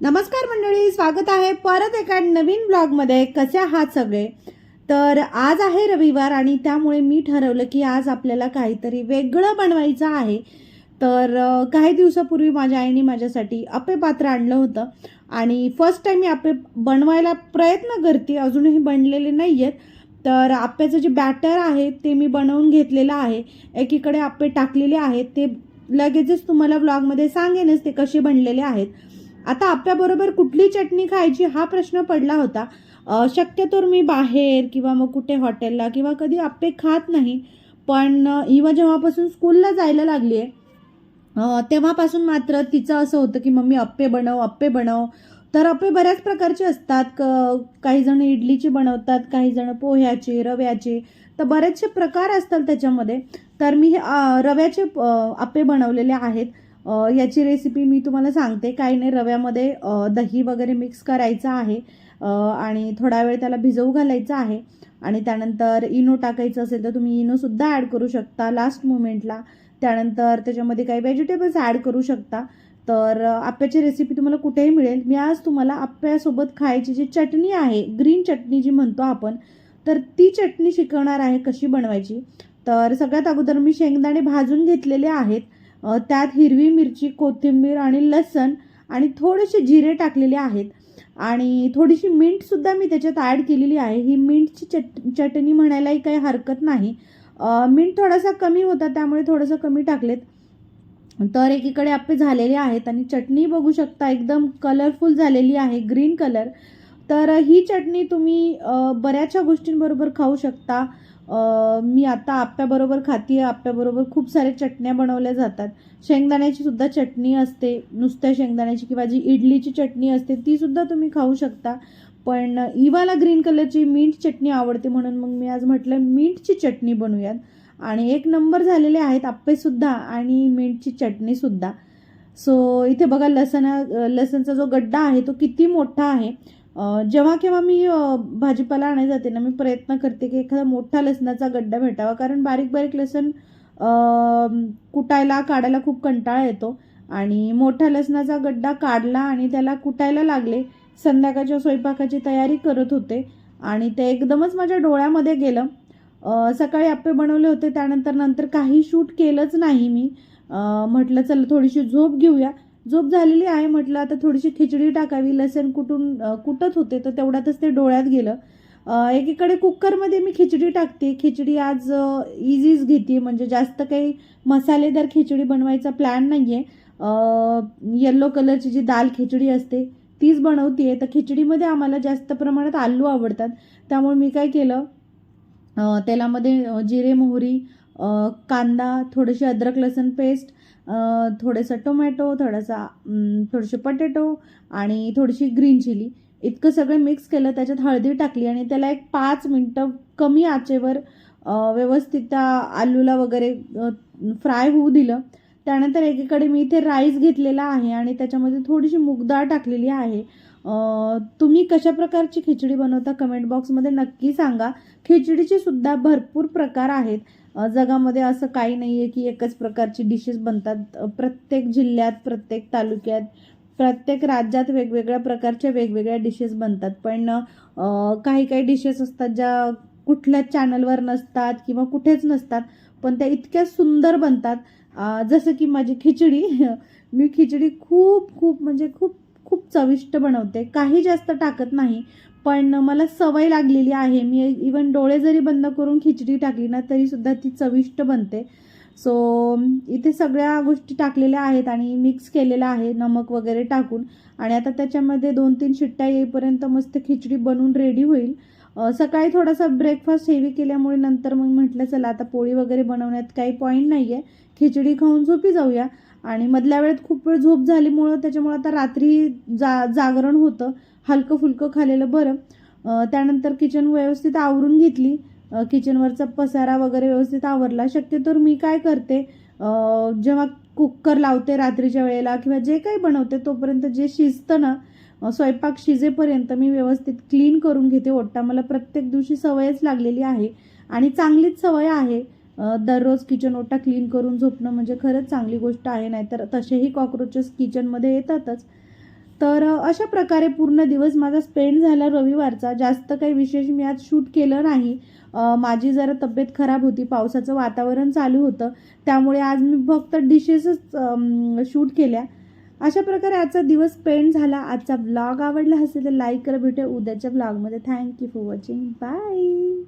नमस्कार मंडळी स्वागत आहे परत एका नवीन ब्लॉगमध्ये. कसे आहात सगळे? तर आज आहे रविवार आणि त्यामुळे मी ठरवलं की आज आपल्याला काहीतरी वेगळं बनवायचं आहे. तर काही दिवसापूर्वी माझ्या आईने माझ्यासाठी अप्पे पात्र आणलं होतं आणि फर्स्ट टाईम मी अप्पे बनवायला प्रयत्न करते अजूनही बनलेले नाही आहेत तर आप्याचं जे बॅटर आहे ते मी बनवून घेतलेलं आहे. एकीकडे आप्पे टाकलेले आहेत ते लगेचच तुम्हाला ब्लॉगमध्ये सांगेनच ते कसे बनलेले आहेत. आता आपल्याबरोबर कुठली चटणी खायची हा प्रश्न पडला होता. शक्यतो शक्यतोर मी बाहेर किंवा मग कुठे हॉटेलला किंवा कधी आप्पे खात नाही. पण इवा जेव्हापासून स्कूलला जायला लागली आहे तेव्हापासून मात्र तिचं असं होतं की मम्मी अप्पे बनव अप्पे बनव. तर अप्पे बऱ्याच प्रकारचे असतात. क काही जण इडलीचे बनवतात काही जण पोह्याचे रव्याचे. तर बरेचसे प्रकार असतात त्याच्यामध्ये. तर मी हे, रव्याचे अप्पे बनवलेले आहेत. याची रेसिपी मी तुम्हाला सांगते. काही नाही रव्यामध्ये दही वगैरे मिक्स करायचं आहे. आणि थोडा वेळ त्याला भिजवू घालायचं आहे. आणि त्यानंतर इनो टाकायचं असेल तर तुम्ही इनोसुद्धा ॲड करू शकता लास्ट मोमेंटला त्यानंतर त्याच्यामध्ये काही व्हेजिटेबल्स ॲड करू शकता. तर आप्प्याची आप्याची रेसिपी तुम्हाला कुठेही मिळेल. मी आज तुम्हाला आप्यासोबत खायची जी चटणी आहे ग्रीन चटणी जी म्हणतो आपण तर ती चटणी शिकवणार आहे कशी बनवायची. तर सगळ्यात अगोदर मी शेंगदाणे भाजून घेतलेले आहेत. त्यात हिरवी मिरची कोथिंबीर आणि लसण आणि थोडेसे जिरे टाकलेले आहेत. आणि थोडीशी मिंटसुद्धा मी त्याच्यात ॲड केलेली आहे. ही मिंटची चट चटणी म्हणायलाही काही हरकत नाही. मिंट थोडासा कमी होता त्यामुळे थोडंसं कमी टाकलेत. तर एकीकडे आपे झालेले आहेत आणि चटणी बघू शकता एकदम कलरफुल झालेली आहे ग्रीन कलर तर ही चटणी तुम्ही बऱ्याचशा गोष्टींबरोबर खाऊ शकता. मी आता आप्याबरोबर खाते आप्याबरोबर खूप सारे चटण्या बनवल्या जातात. शेंगदाण्याची सुद्धा चटणी असते. नुसत्या शेंगदाण्याची किंवा जी इडलीची चटणी असते ती सुद्धा तुम्ही खाऊ शकता. पण इवाला ग्रीन कलरची मिंट चटणी आवडते म्हणून मग मी आज म्हटलं मिंटची चटणी बनवूयात. आणि एक नंबर झालेले आहेत आप्पेसुद्धा आणि मिंटची चटणीसुद्धा सो इथे बघा लसणा लसणचा जो गड्डा आहे तो किती मोठा आहे. जेव्हा केव्हा मी भाजीपाला आणायला जाते ना मी प्रयत्न करते की एखादा मोठा लसणाचा गड्डा भेटावा. कारण बारीक बारीक लसण कुटायला काढायला खूप कंटाळा येतो. आणि मोठ्या लसणाचा गड्डा काढला आणि त्याला कुटायला लागले संध्याकाळच्या स्वयंपाकाची तयारी करत होते. आणि ते एकदमच माझ्या डोळ्यामध्ये गेलं. सकाळी आप्पे बनवले होते त्यानंतर नंतर काही शूट केलंच नाही मी. म्हटलं चला थोडीशी झोप घेऊया. झोप झालेली आहे म्हटलं आता थोडीशी खिचडी टाकावी लसण कुटून कुटत होते तर तेवढ्यातच ते डोळ्यात गेलं. एकीकडे कुकरमध्ये मी खिचडी टाकते. खिचडी आज इझीच घेते म्हणजे जास्त काही मसालेदार खिचडी बनवायचा प्लॅन नाही आहे येल्लो कलरची जी दाल खिचडी असते तीच बनवते. तर खिचडीमध्ये आम्हाला जास्त प्रमाणात आलू आवडतात. त्यामुळे मी काय केलं तेलामध्ये जिरे मोहरी कांदा थोडीशी अद्रक लसूण पेस्ट थोडंसं टोमॅटो थोडासा थोडेसे पटेटो आणि थोडीशी ग्रीन चिली इतकं सगळं मिक्स केलं त्याच्यात हळदी टाकली आणि त्याला एक पाच मिनटं कमी आचेवर व्यवस्थित त्या आलूला वगैरे फ्राय होऊ दिलं. त्यानंतर एकीकडे मी इथे राईस घेतलेला आहे आणि त्याच्यामध्ये थोडीशी मुगदाळ टाकलेली आहे. तुम्ही कशा प्रकारची खिचडी बनवता कमेंट बॉक्समध्ये नक्की सांगा. खिचडीचे सुद्धा भरपूर प्रकार आहेत. जगामध्ये असं काही नाही आहे की एकच प्रकारची डिशेस बनतात. प्रत्येक जिल्ह्यात प्रत्येक तालुक्यात प्रत्येक राज्यात वेगवेगळ्या प्रकारच्या वेगवेगळ्या डिशेस बनतात. पण काही काही डिशेस असतात ज्या कुठल्याच चॅनलवर नसतात किंवा कुठेच नसतात पण त्या इतक्या सुंदर बनतात. जसं की माझी खिचडी मी खिचडी खूप खूप म्हणजे खूप खूप चविष्ट बनवते. काही जास्त टाकत नाही पण मला सवय लागलेली आहे. मी इवन डोळे जरी बंद करून खिचडी टाकली ना तरीसुद्धा ती चविष्ट बनते. सो इथे सगळ्या गोष्टी टाकलेल्या आहेत आणि मिक्स केलेलं आहे नमक वगैरे टाकून. आणि आता त्याच्यामध्ये दोन तीन शिट्ट्या येईपर्यंत मस्त खिचडी बनवून रेडी होईल. सकाळी थोडासा ब्रेकफास्ट हेवी केल्यामुळे नंतर मग म्हटलं चला आता पोळी वगैरे बनवण्यात काही पॉईंट नाही आहे खिचडी खाऊन झोपी जाऊया. आणि मधल्या वेळेत खूप वेळ झोप झालीमुळं त्याच्यामुळं आता रात्री जा जागरण होतं. हलकं फुलकं खालेलं बरं. त्यानंतर किचन व्यवस्थित आवरून घेतली. किचनवरचा पसारा वगैरे व्यवस्थित आवरला. शक्यतो मी काय करते जेव्हा कुकर लावते रात्रीच्या वेळेला किंवा जे काही बनवते तोपर्यंत जे शिजतं ना स्वयंपाक शिजेपर्यंत मी व्यवस्थित क्लीन करून घेते ओट्टा. मला प्रत्येक दिवशी सवयच लागलेली आहे आणि चांगलीच सवय आहे. दररोज किचन ओटा क्लीन करून झोपणं म्हणजे खरंच चांगली गोष्ट आहे नाहीतर तसेही कॉक्रोचेस किचनमध्ये येतातच. तर अशा प्रकारे पूर्ण दिवस माझा स्पेंड झाला रविवारचा. जास्त काही विशेष मी आज शूट केलं नाही. माझी जरा तब्येत खराब होती पावसाचं वातावरण चालू होतं. त्यामुळे आज मी फक्त डिशेसच शूट केल्या. अशा प्रकारे आजचा दिवस स्पेंड झाला. आजचा ब्लॉग आवडला असेल तर लाईक करा. भेटूया उद्याच्या ब्लॉगमध्ये थँक्यू फॉर वॉचिंग बाय